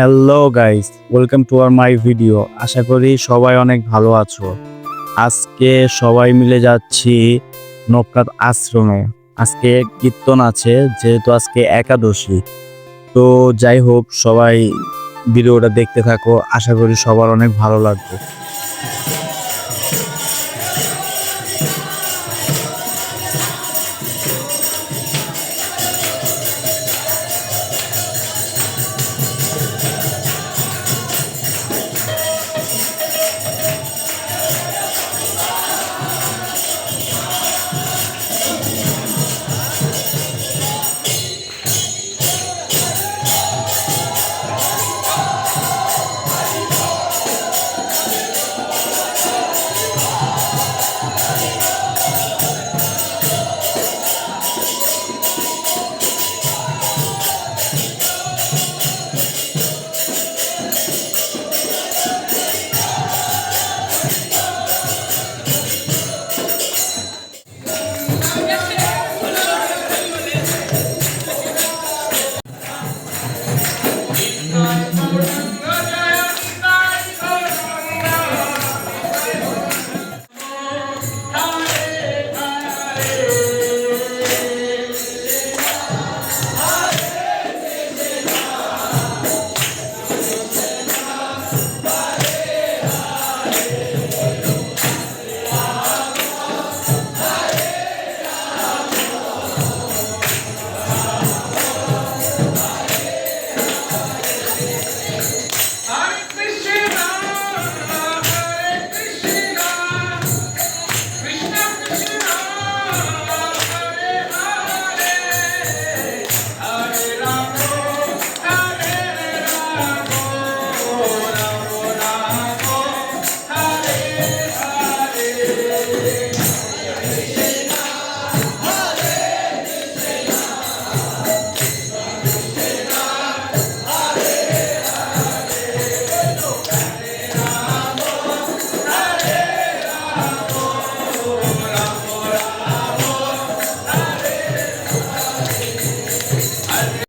Hello guys welcome to our my video আশা করি সবাই অনেক ভালো আছো। আজকে সবাই মিলে যাচ্ছি নবনাথ আশ্রমে। আজকে কীর্তন আছে, যেহেতু আজকে একাদশী। তো যাই হোক, সবাই ভিডিওটা দেখতে থাকো। আশা করি সবার অনেক ভালো লাগবে।